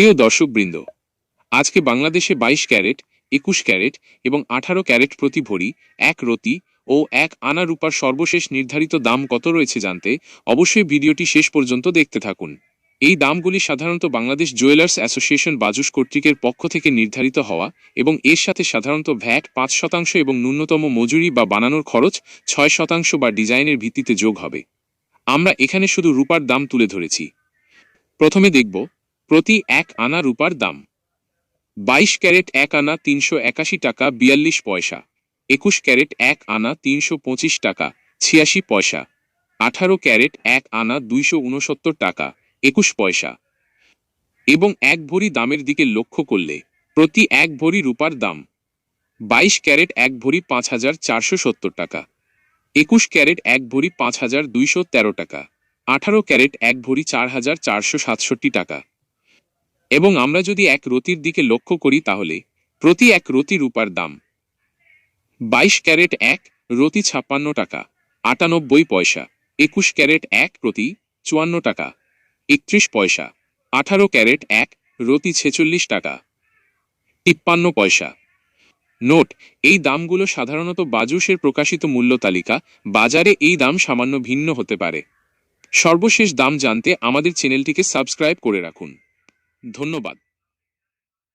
প্রিয় দর্শকবৃন্দ, আজকে বাংলাদেশে বাইশ ক্যারেট, একুশ ক্যারেট এবং আঠারো ক্যারেট প্রতি ভরি, এক রতি ও এক আনা রূপার সর্বশেষ নির্ধারিত দাম কত রয়েছে জানতে অবশ্যই ভিডিওটি শেষ পর্যন্ত দেখতে থাকুন। এই দামগুলি সাধারণত বাংলাদেশ জুয়েলার্স অ্যাসোসিয়েশন বাজুস কর্তৃকের পক্ষ থেকে নির্ধারিত হওয়া এবং এর সাথে সাধারণত ভ্যাট পাঁচ শতাংশ এবং ন্যূনতম মজুরি বা বানানোর খরচ ছয় শতাংশ বা ডিজাইনের ভিত্তিতে যোগ হবে। আমরা এখানে শুধু রূপার দাম তুলে ধরেছি। প্রথমে দেখব প্রতি এক আনা রূপার দাম। বাইশ ক্যারেট এক আনা তিনশো একাশি টাকা বিয়াল্লিশ পয়সা। একুশ ক্যারেট এক আনা তিনশো পঁচিশ টাকা ছিয়াশি পয়সা। আঠারো ক্যারেট এক আনা দুইশো উনসত্তর টাকা একুশ পয়সা। এবং এক ভরি দামের দিকে লক্ষ্য করলে প্রতি এক ভরি রূপার দাম বাইশ ক্যারেট এক ভরি পাঁচ হাজার চারশো সত্তর টাকা, একুশ ক্যারেট এক ভরি পাঁচ হাজার দুইশো তেরো টাকা, আঠারো ক্যারেট এক ভরি চার হাজার চারশো সাতষট্টি টাকা এবং আমরা যদি এক রতির দিকে লক্ষ্য করি তাহলে, প্রতি এক রতি রূপার দাম। বাইশ ক্যারেট এক, রতি ছাপ্পান্ন টাকা, আটানব্বই পয়সা। একুশ ক্যারেট এক প্রতি চুয়ান্ন টাকা, একত্রিশ পয়সা। আঠারো ক্যারেট এক, রতি ছেচল্লিশ টাকা, তিপ্পান্ন পয়সা। নোট, এই দামগুলো সাধারণত বাজুসের প্রকাশিত মূল্য তালিকা, বাজারে এই দাম সামান্য ভিন্ন হতে পারে। সর্বশেষ দাম জানতে আমাদের চ্যানেলটিকে সাবস্ক্রাইব করে রাখুন। ধন্যবাদ।